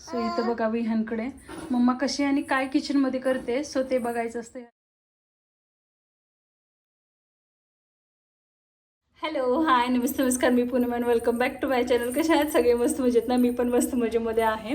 So इथं बघा विहानकडे. Mamma कशी आणि काय किचनमध्ये करते सो ते बघायचं असतं. हॅलो हाय नमस्ते नमस्कार मी Poonam and welcome back to my channel कशा आहेत सगळे मस्त मजेत ना? मी पण मस्त मजेमध्ये आहे.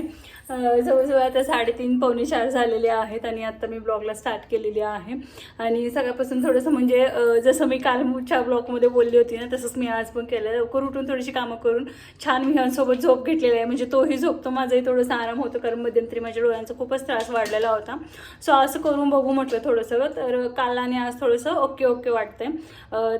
जवळजवळ आता साडेतीन पावणे चार झालेले आहेत आणि आत्ता मी ब्लॉगला स्टार्ट केलेली आहे. आणि सगळ्यापासून थोडंसं म्हणजे जसं मी कालच्या ब्लॉगमध्ये बोलली होती ना तसंच मी आज पण केलं. लवकर उठून थोडीशी कामं करून छान विहांसोबत झोप घेतलेली आहे. म्हणजे तोही झोपतो माझाही थोडंसं आराम होतो कारण मध्यंतरी माझ्या डोळ्यांचा खूपच त्रास वाढलेला होता. सो असं करून बघू म्हटलं थोडंसं. तर काल आणि आज थोडंसं ओके ओके वाटतंय.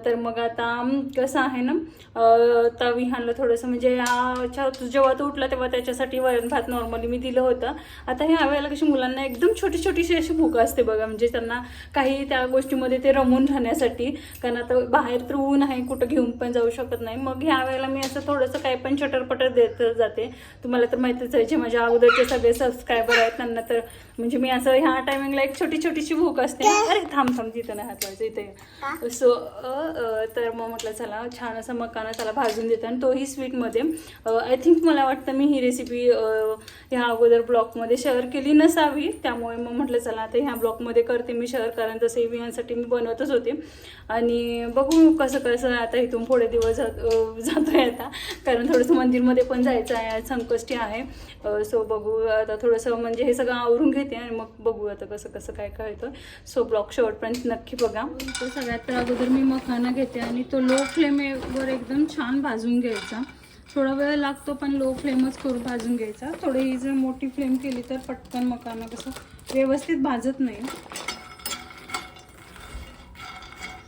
तर मग आता कसं आहे ना? आता विहानला थोडंसं म्हणजे ह्याच्या जेव्हा तो उठला तेव्हा त्याच्यासाठी वरण भात नॉर्मली मी दिलं होतं. आता ह्या वेळेला कशी मुलांना एकदम छोटी छोटीशी अशी भूक असते बघा. म्हणजे त्यांना काही त्या गोष्टीमध्ये ते रमून राहण्यासाठी कारण आता बाहेर तर ऊन आहे कुठं घेऊन पण जाऊ शकत नाही. मग ह्या वेळेला मी असं थोडंसं काही पण चटरपटर देत जाते. तुम्हाला तर माहितीच आहे जे माझ्या अगोदरचे सगळे सबस्क्रायबर आहेत त्यांना तर म्हणजे मी असं ह्या टायमिंगला एक छोटी छोटीशी भूक असते. अरे थांब थांब तिथं नाही हातवायचं इथे सो तर मग म्हटलं मसाला छान असं मकाना त्याला भाजून देतो आणि तोही स्वीटमध्ये आय थिंक मला वाटतं मी ही रेसिपी ह्या अगोदर ब्लॉगमध्ये शेअर केली नसावी. त्यामुळे मग म्हटलं चला आता ह्या ब्लॉगमध्ये करते मी शेअर कारण तसं इव्हियांसाठी मी बनवतच होते. आणि बघू कसं कसं आता इथून पुढे दिवस जात आहे आता. कारण थोडंसं मंदिरमध्ये पण जायचं आहे संकष्टी आहे. सो बघू आता थोडंसं म्हणजे हे सगळं आवरून घेते आणि मग बघू आता कसं कसं काय काय होतं सो ब्लॉग शेवटपर्यंत नक्की बघा. तर सगळ्यात अगोदर मी मखाना घेते आणि तो लो फ्लेमेवर एकदम छान भाजून घ्यायचा. थोडा वेळ लागतो पण लो फ्लेमच करून भाजून घ्यायचा. थोडी ही जर मोठी फ्लेम केली तर पटकन मकाना कसं व्यवस्थित भाजत नाही.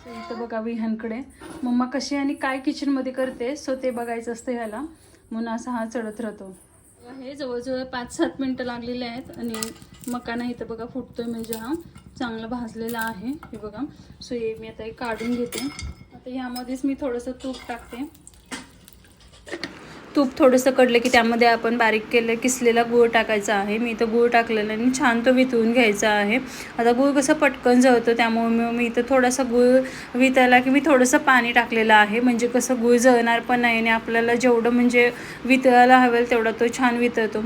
इथं बघा विहानकडे. मम्मा कशी आणि काय किचनमध्ये करते सो ते बघायचं असतं ह्याला. म्हणून असा हा चढत राहतो. हे जवळजवळ पाच सात मिनटं लागलेले आहेत आणि मकाना इथं बघा फुटतोय म्हणजे हा. चांगला भाजलेला आहे. हे बघा. सो हे मी आता हे काढून घेते. तर ह्यामध्येच मी थोडंसं तूप टाकते. तूप थोडंसं कडलं की त्यामध्ये आपण बारीक केलं किसलेला गूळ टाकायचा आहे. मी इथं गूळ टाकलेला आणि छान तो वितळून घ्यायचा आहे. आता गूळ कसं पटकन जळतो त्यामुळे मी मी इथं थोडासा गूळ वितळला की मी थोडंसं पाणी टाकलेलं आहे. म्हणजे कसं गूळ जळणार पण नाही आणि आपल्याला जेवढं म्हणजे वितळायला हवेल तेवढा तो छान वितळतो.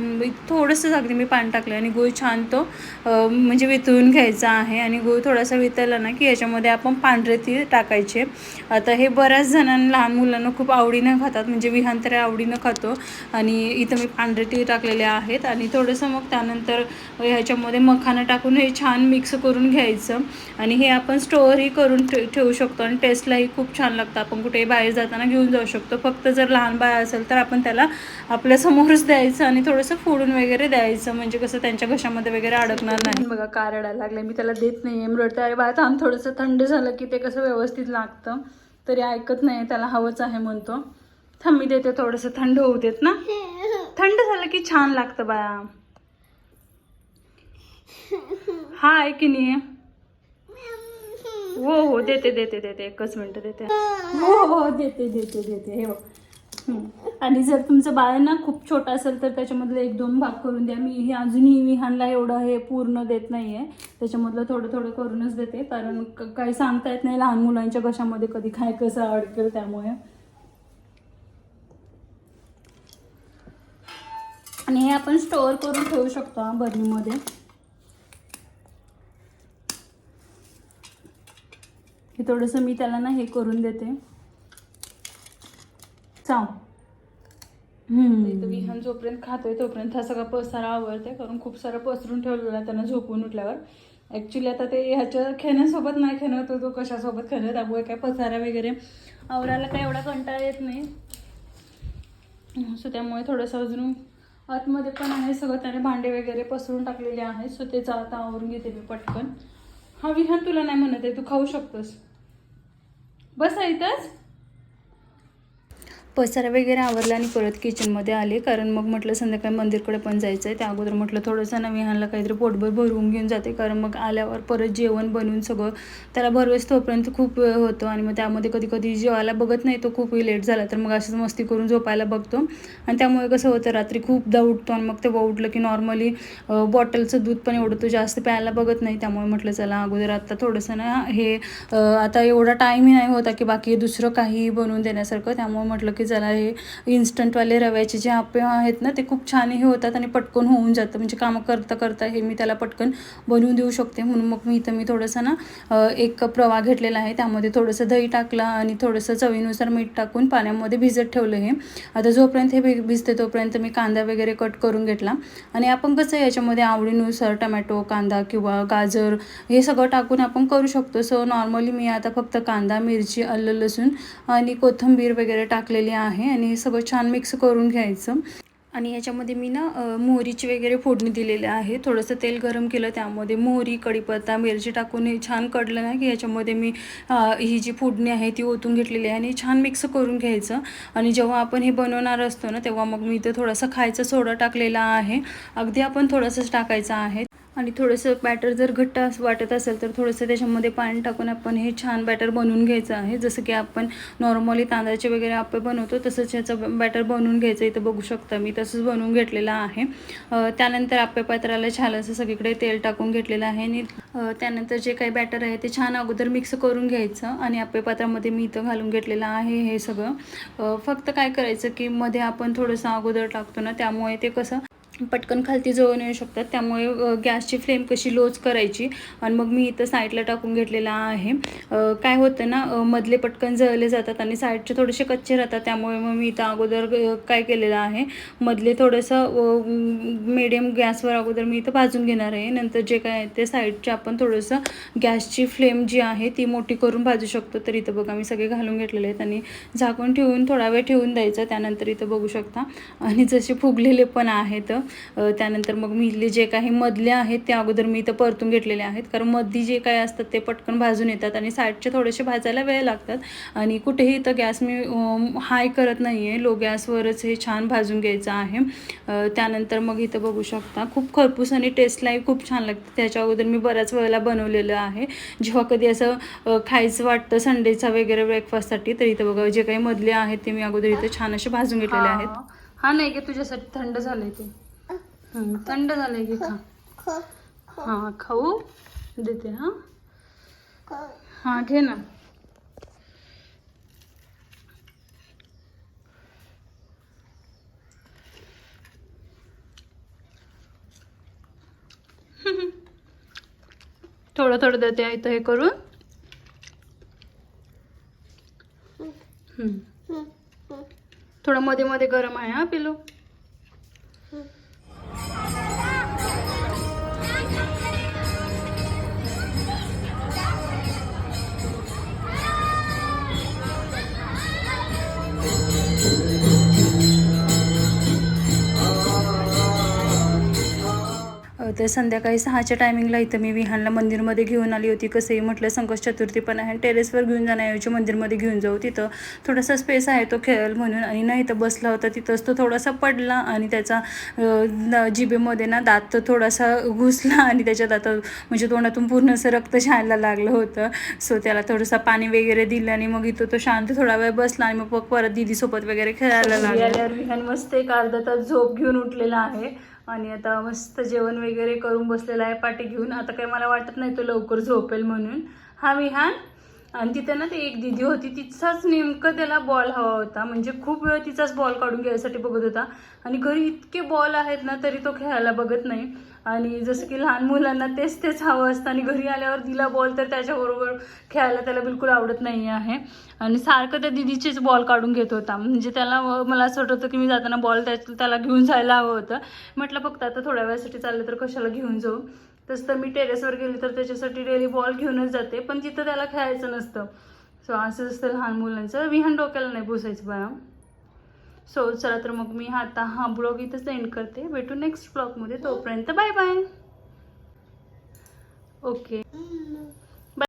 थोडंसं अगदी मी पाणी टाकलं आणि गूळ छान तो म्हणजे वितळून घ्यायचा आहे. आणि गूळ थोडासा वितळला ना की याच्यामध्ये आपण पांढरे तीळ टाकायचे. आता हे बऱ्याच जणांना लहान मुलांना खूप आवडीनं खातात. म्हणजे विहान तर आवडीनं खातो. आणि इथं मी पांढरे तीळ टाकलेले आहेत. आणि थोडंसं मग त्यानंतर ह्याच्यामध्ये मखाना टाकून हे छान मिक्स करून घ्यायचं. आणि हे आपण स्टोअरही करून ठेवू शकतो. आणि टेस्टलाही खूप छान लागतं. आपण कुठेही बाहेर जाताना घेऊन जाऊ शकतो. फक्त जर लहान बाळ असेल तर आपण त्याला आपल्या समोरच द्यायचं आणि थोडंसं फोडून वगैरे द्यायचं. म्हणजे कसं त्यांच्या घशामध्ये वगैरे अडकणार नाही. बघा का रडायला लागले मी त्याला देत नाही आहे रडतं. अरे बाळा थांब. थोडंसं थंड झालं की ते कसं व्यवस्थित लागतं. तरी ऐकत नाही त्याला हवंच आहे म्हणतो. थांब मी देते थोडंसं थंड होऊ देत ना? थंड झालं की छान लागतं बाळा. हा आहे की नाही? हो हो देते देते देते एकच मिनटं देते. हो हो देते देते देते हे. आणि जर तुमचं बाळ ना खूप छोटं असेल तर त्याच्यामधलं एक दोन भाग करून द्या. मी हे अजूनही विहानला एवढं हे पूर्ण देत नाही आहे त्याच्यामधलं थोडं थोडं करूनच देते. कारण काही सांगता येत नाही लहान मुलांच्या घशामध्ये कधी काय कसं अडकेल त्यामुळे. आणि हे आपण स्टोअर करून ठेवू शकतो बर्नीमध्ये बरणीमध्ये. हे थोडंसं मी त्याला ना हे करून देते. चाव. विहान जोपर्यंत खातोय तोपर्यंत हा सगळा पसारा आवडते कारण खूप सारा पसरून ठेवलेला आहे त्यांना झोपून उठल्यावर. ॲक्च्युली आता ते ह्याच्या खेण्यासोबत नाही खेळत तो कशासोबत खेळत त्यामुळे काय पसारा वगैरे. आवरायला काय एवढा कंटाळा येत नाही. सो त्यामुळे थोडंसं अजून आतमध्ये पण आहे सगळं त्याने भांडे वगैरे पसरून टाकलेले आहे सो ते आता आवरून घेते मी पटकन. हा विहान तुला नाही म्हणत आहे तू खाऊ शकतोस. बस आहे इथंच? पसारा वगैरे आवरला आणि परत किचनमध्ये आले. कारण मग म्हटलं संध्याकाळी मंदिरकडे पण जायचं आहे त्या अगोदर म्हटलं थोडंसं ना विहानला काहीतरी पोटभर भरवून घेऊन जाते. कारण मग आल्यावर परत जेवण बनवून सगळं त्याला भरवेस तोपर्यंत खूप वेळ होतो. आणि मग त्यामध्ये कधी कधी जेवायला बघत नाही तो खूप लेट झाला. तर मग असंच मस्ती करून झोपायला बघतो. आणि त्यामुळे कसं होतं रात्री खूपदा उठतो आणि मग तेव्हा उठलं की नॉर्मली बॉटलचं दूध पण एवढं तो जास्त प्यायला बघत नाही. त्यामुळे म्हटलं चला अगोदर आता थोडंसं ना हे आता एवढा टाईमही नाही होता की बाकी दुसरं काही बनवून देण्यासारखं. त्यामुळे म्हटलं की की जरा हे इन्स्टंटवाले रव्याचे जे आप्पे आहेत ना ते खूप छान हे होतात आणि पटकन होऊन जातं. म्हणजे कामं करता करता हे मी त्याला पटकन बनवून देऊ शकते. म्हणून मग मी इथं मी थोडंसं ना एक कप रवा घेतलेला आहे. त्यामध्ये थोडंसं दही टाकलं आणि थोडंसं चवीनुसार मीठ टाकून पाण्यामध्ये भिजत ठेवलं हे. आता जोपर्यंत हे भि भिजते तोपर्यंत मी कांदा वगैरे कट करून घेतला. आणि आपण कसं याच्यामध्ये आवडीनुसार टमॅटो कांदा किंवा गाजर हे सगळं टाकून आपण करू शकतो. सो नॉर्मली मी आता फक्त कांदा मिरची आलं लसूण आणि कोथिंबीर वगैरे टाकलेली आहे आणि हे सगळं छान मिक्स करून घ्यायचं. आणि याच्यामध्ये मी ना मोहरीची वगैरे फोडणी दिलेली आहे. थोडंसं तेल गरम केलं त्यामध्ये मोहरी कढीपत्ता मिरची टाकून हे छान कडलं ना की याच्यामध्ये मी ही जी फोडणी आहे ती ओतून घेतलेली आहे आणि छान मिक्स करून घ्यायचं. आणि जेव्हा आपण हे बनवणार असतो ना तेव्हा मग मी इथं थोडासा खायचा सोडा टाकलेला आहे. अगदी आपण थोडंसंच टाकायचं आहे. आणि थोडंसं बॅटर जर घट्ट असं वाटत असेल तर थोडंसं त्याच्यामध्ये पाणी टाकून आपण हे छान बॅटर बनवून घ्यायचं आहे. जसं की आपण नॉर्मली तांदळाचे वगैरे आपे बनवतो तसंच ह्याचं बॅटर बनवून घ्यायचं. इथं बघू शकता मी तसंच बनवून घेतलेलं आहे. त्यानंतर आपे पात्राला छान असं सगळीकडे तेल टाकून घेतलेलं आहे. आणि त्यानंतर जे काही बॅटर आहे ते छान अगोदर मिक्स करून घ्यायचं. आणि आपे पात्रामध्ये मी इथं घालून घेतलेलं आहे हे सगळं. फक्त काय करायचं की मध्ये आपण थोडंसं अगोदर टाकतो ना त्यामुळे ते कसं पटकन खालती जळून येऊ शकतात. त्यामुळे गॅसची फ्लेम कशी लोच करायची आणि मग मी इथं साईडला टाकून घेतलेला आहे. काय होतं ना मधले पटकन जळले जातात आणि साईडचे थोडेसे कच्चे राहतात. त्यामुळे मग मी इथं अगोदर काय केलेलं आहे मधले थोडंसं मिडियम गॅसवर अगोदर मी इथं भाजून घेणार आहे. नंतर जे काय आहे ते साईडचे आपण थोडंसं गॅसची फ्लेम जी आहे ती मोठी करून भाजू शकतो. तर इथं बघा मी सगळे घालून घेतलेले आहेत आणि झाकून ठेवून थोडा वेळ ठेवून द्यायचं. त्यानंतर इथं बघू शकता. आणि जसे फुगलेले पण आहेत त्यानंतर मग मी इथले जे काही मधले आहेत ते अगोदर मी इथं परतून घेतलेले आहेत. कारण मधी जे काही असतात ते पटकन भाजून येतात आणि साईडचे थोडेसे भाजायला वेळ लागतात. आणि कुठेही इथं गॅस मी हाय करत नाही आहे लो गॅसवरच हे छान भाजून घ्यायचं आहे. त्यानंतर मग इथं बघू शकता खूप खरपूस आणि टेस्टलाही खूप छान लागतं. त्याच्या अगोदर मी बऱ्याच वेळेला बनवलेलं आहे. जेव्हा कधी असं खायचं वाटतं संडेचा वगैरे ब्रेकफास्टसाठी तर इथं बघा जे काही मधले आहेत ते मी अगोदर इथं छान असे भाजून घेतलेले आहेत. हा. नाही की तुझ्यासाठी थंड झालं ते. थंड झालंय की खा. हा खाऊ. देते हा. हा घे ना. थोडं थोडं देते इथं हे करून. थोडं मध्ये मध्ये गरम आहे हा पिलू. तर संध्याकाळी सहाच्या टायमिंगला इथं मी विहानला मंदिरमध्ये घेऊन आली होती. कसंही म्हटलं संकष्ट चतुर्थी पण आहे. टेरेसवर घेऊन जाण्याऐवजी मंदिरमध्ये घेऊन जाऊ. तिथं थोडासा स्पेस आहे तो खेळेल म्हणून. आणि नाही इथं बसला होता तिथंच तो थोडासा पडला आणि त्याचा अ, न- जिभेमध्ये ना दात थोडासा घुसला आणि त्याच्या दात म्हणजे तोंडातून पूर्ण असं रक्त शायला लागलं होतं. सो त्याला थोडंसं पाणी वगैरे दिलं आणि मग इथं तो शांत थोडा वेळ बसला आणि मग परत दीदीसोबत वगैरे खेळायला लागला. मस्त एक अर्धा तास झोप घेऊन उठलेला आहे. आणि आता मस्त जेवण वगैरे करून बसलेला आहे पाठी घेऊन. आता काही मला वाटत नाही तो लवकर झोपेल म्हणून. हा विहान. आणि तिथे ना ते एक दिदी होती तिचाच नेमकं त्याला बॉल हवा होता. म्हणजे खूप वेळ तिचाच बॉल काढून घ्यायसाठी बघत होता. आणि घरी इतके बॉल आहेत ना तरी तो खेळायला बघत नाही. आणि जसं की लहान मुलांना तेच तेच हवं असतं. आणि घरी आल्यावर दिला बॉल तर त्याच्याबरोबर खेळायला त्याला बिलकुल आवडत नाही आहे. आणि सारखं त्या दिदीचेच बॉल काढून घेत होता. म्हणजे त्याला मला असं वाटत होतं की मी जाताना बॉल त्या त्याला घेऊन जायला हवं होतं. म्हटलं फक्त आता थोड्या वेळासाठी चाललं तर कशाला घेऊन जाऊ? तसं तर मी टेरेसवर गेली तर त्याच्यासाठी डेली बॉल घेऊनच जाते पण तिथं त्याला खेळायचं नसतं. सो असं असतं लहान मुलांचं. विहान डोक्याला नाही पुसायचं बघा सो चला तर मग मी आता हा ब्लॉग इथंच एंड करते. भेटू नेक्स्ट ब्लॉगमध्ये. तोपर्यंत बाय बाय ओके